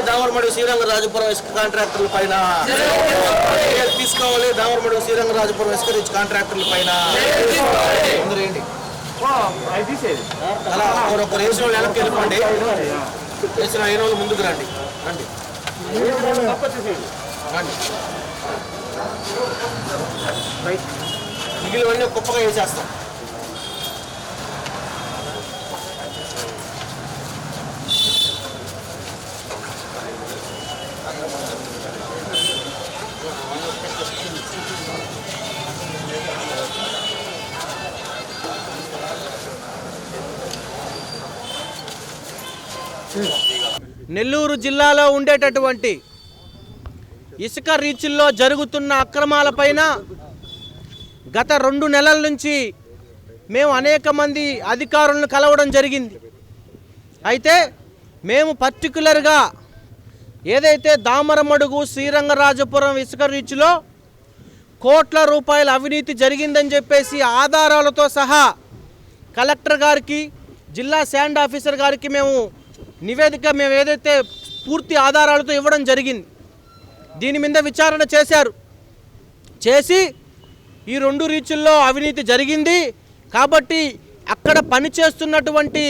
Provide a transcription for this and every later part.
దామరమడి శ్రీరంగరాజపురం ఇసుక కాంట్రాక్టర్ల పైన తీసుకోవాలి. దామరమడి శ్రీరంగరాజపురం ఇసుక రీచ్ కాంట్రాక్టర్ల పైన అలా ఒకరు ఒకరు వేసిన వాళ్ళు వెనక్కి వెళ్ళిపోండి. వేసిన అయిన వాళ్ళు ముందుకు రండి. రండి. రండి. కుప్పగా వేసేస్తాం. నెల్లూరు జిల్లాలో ఉండేటటువంటి ఇసుక రీచుల్లో జరుగుతున్న అక్రమాలపైన గత రెండు నెలల నుంచి మేము అనేక మంది అధికారులను కలవడం జరిగింది. అయితే మేము పర్టికులర్గా ఏదైతే దామరమడుగు శ్రీరంగరాజపురం ఇసుక రీచ్లో కోట్ల రూపాయల అవినీతి జరిగిందని చెప్పేసి ఆధారాలతో సహా కలెక్టర్ గారికి జిల్లా శాండ్ ఆఫీసర్ గారికి మేము నివేదిక మేము ఏదైతే పూర్తి ఆధారాలతో ఇవ్వడం జరిగింది దీని మీద విచారణ చేశారు. చేసి ఈ రెండు రీచుల్లో అవినీతి జరిగింది. కాబట్టి అక్కడ పనిచేస్తున్నటువంటి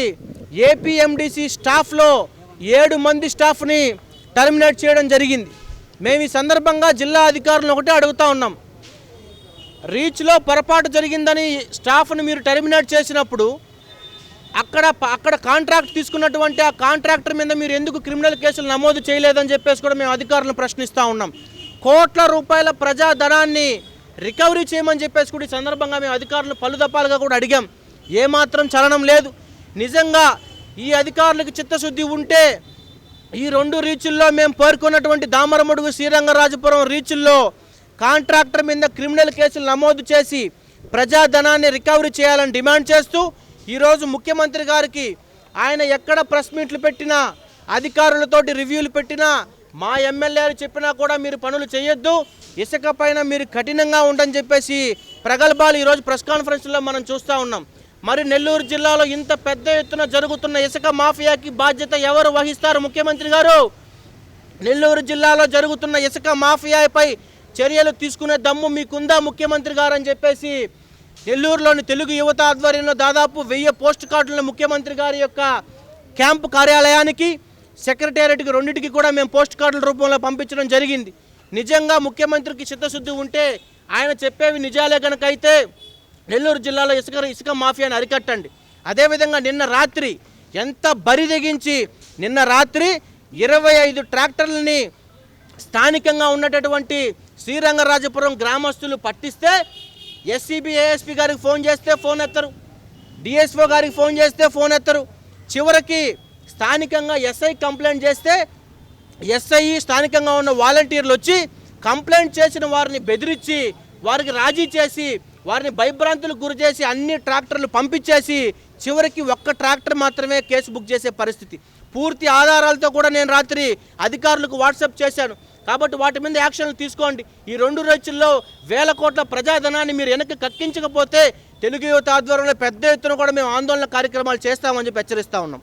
ఏపీఎండిసి స్టాఫ్లో ఏడు మంది స్టాఫ్ని టర్మినేట్ చేయడం జరిగింది. మేము ఈ సందర్భంగా జిల్లా అధికారులను ఒకటే అడుగుతా ఉన్నాం. రీచ్లో పొరపాటు జరిగిందని స్టాఫ్ని మీరు టర్మినేట్ చేసినప్పుడు అక్కడ అక్కడ కాంట్రాక్ట్ తీసుకున్నటువంటి ఆ కాంట్రాక్టర్ మీద మీరు ఎందుకు క్రిమినల్ కేసులు నమోదు చేయలేదని చెప్పేసి కూడా మేము అధికారులను ప్రశ్నిస్తూ ఉన్నాం. కోట్ల రూపాయల ప్రజాధనాన్ని రికవరీ చేయమని చెప్పేసి కూడా ఈ సందర్భంగా మేము అధికారులు పలుదపాలుగా కూడా అడిగాం. ఏమాత్రం చలనం లేదు. నిజంగా ఈ అధికారులకు చిత్తశుద్ధి ఉంటే ఈ రెండు రీచుల్లో మేము పేర్కొన్నటువంటి దామరమడుగు శ్రీరంగరాజపురం రీచుల్లో కాంట్రాక్టర్ మీద క్రిమినల్ కేసులు నమోదు చేసి ప్రజాధనాన్ని రికవరీ చేయాలని డిమాండ్ చేస్తూ ఈరోజు ముఖ్యమంత్రి గారికి ఆయన ఎక్కడ ప్రెస్ మీట్లు పెట్టినా అధికారులతోటి రివ్యూలు పెట్టినా మా ఎమ్మెల్యేలు చెప్పినా కూడా మీరు పనులు చేయొద్దు. ఇసుక పైన మీరు కఠినంగా ఉండని చెప్పేసి ప్రగల్భాలు ఈరోజు ప్రెస్ కాన్ఫరెన్స్లో మనం చూస్తూ ఉన్నాం. మరి నెల్లూరు జిల్లాలో ఇంత పెద్ద ఎత్తున జరుగుతున్న ఇసుక మాఫియాకి బాధ్యత ఎవరు వహిస్తారు ముఖ్యమంత్రి గారు? నెల్లూరు జిల్లాలో జరుగుతున్న ఇసుక మాఫియాపై చర్యలు తీసుకునే దమ్ము మీకుందా ముఖ్యమంత్రి గారు అని చెప్పేసి నెల్లూరులోని తెలుగు యువత ఆధ్వర్యంలో దాదాపు వెయ్యి పోస్ట్ కార్డులను ముఖ్యమంత్రి గారి యొక్క క్యాంపు కార్యాలయానికి సెక్రటేరియట్కి రెండింటికి కూడా మేము పోస్ట్ కార్డుల రూపంలో పంపించడం జరిగింది. నిజంగా ముఖ్యమంత్రికి చిత్తశుద్ధి ఉంటే ఆయన చెప్పేవి నిజాలే కనుకైతే నెల్లూరు జిల్లాలో ఇసుక ఇసుక మాఫియాని అరికట్టండి. అదేవిధంగా నిన్న రాత్రి ఎంత బరి తెగించి నిన్న రాత్రి ఇరవై ఐదు ట్రాక్టర్లని స్థానికంగా ఉన్నటటువంటి శ్రీరంగరాజపురం గ్రామస్తులు పట్టిస్తే ఎస్సీబీ ఏఎస్పీ గారికి ఫోన్ చేస్తే ఫోన్ ఎత్తరు. డిఎస్ఓ గారికి ఫోన్ చేస్తే ఫోన్ ఎత్తరు. చివరికి స్థానికంగా ఎస్ఐ కంప్లైంట్ చేస్తే ఎస్ఐ స్థానికంగా ఉన్న వాలంటీర్లు వచ్చి కంప్లైంట్ చేసిన వారిని బెదిరించి వారికి రాజీ చేసి వారిని భయభ్రాంతులకు గురి చేసి అన్ని ట్రాక్టర్లు పంపించేసి చివరికి ఒక్క ట్రాక్టర్ మాత్రమే కేసు బుక్ చేసే పరిస్థితి. పూర్తి ఆధారాలతో కూడా నేను రాత్రి అధికారులకు వాట్సాప్ చేశాను. కాబట్టి వాటి మీద యాక్షన్లు తీసుకోండి. ఈ రెండు రోజుల్లో వేల కోట్ల ప్రజాధనాన్ని మీరు వెనక్కి కక్కించకపోతే తెలుగు యువత ఆధ్వర్యంలో పెద్ద ఎత్తున కూడా మేము ఆందోళన కార్యక్రమాలు చేస్తామని చెప్పి హెచ్చరిస్తా ఉన్నాం.